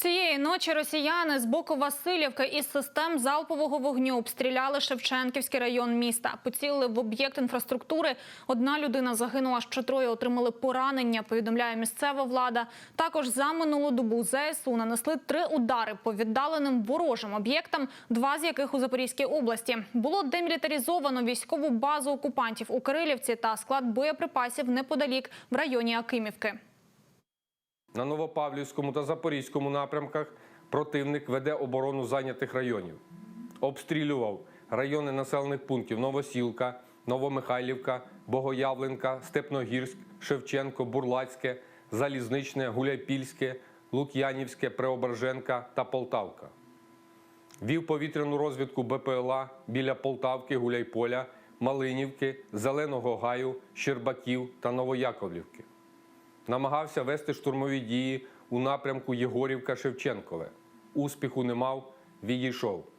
Цієї ночі росіяни з боку Васильівки із систем залпового вогню обстріляли Шевченківський район міста. Поцілили в об'єкт інфраструктури. Одна людина загинула, ще троє отримали поранення. Повідомляє місцева влада. Також за минулу добу ЗСУ нанесли три удари по віддаленим ворожим об'єктам, два з яких у Запорізькій області. Було демілітаризовано військову базу окупантів у Кирилівці та склад боєприпасів неподалік в районі Акимівки. На Новопавлівському та Запорізькому напрямках противник веде оборону зайнятих районів. Обстрілював райони населених пунктів Новосілка, Новомихайлівка, Богоявленка, Степногірськ, Шевченко, Бурлацьке, Залізничне, Гуляйпільське, Лук'янівське, Преображенка та Полтавка. Вів повітряну розвідку БПЛА біля Полтавки, Гуляйполя, Малинівки, Зеленого Гаю, Щербаків та Новояковлівки намагався вести штурмові дії у напрямку Єгорівка-Шевченкове. Успіху не мав, відійшов.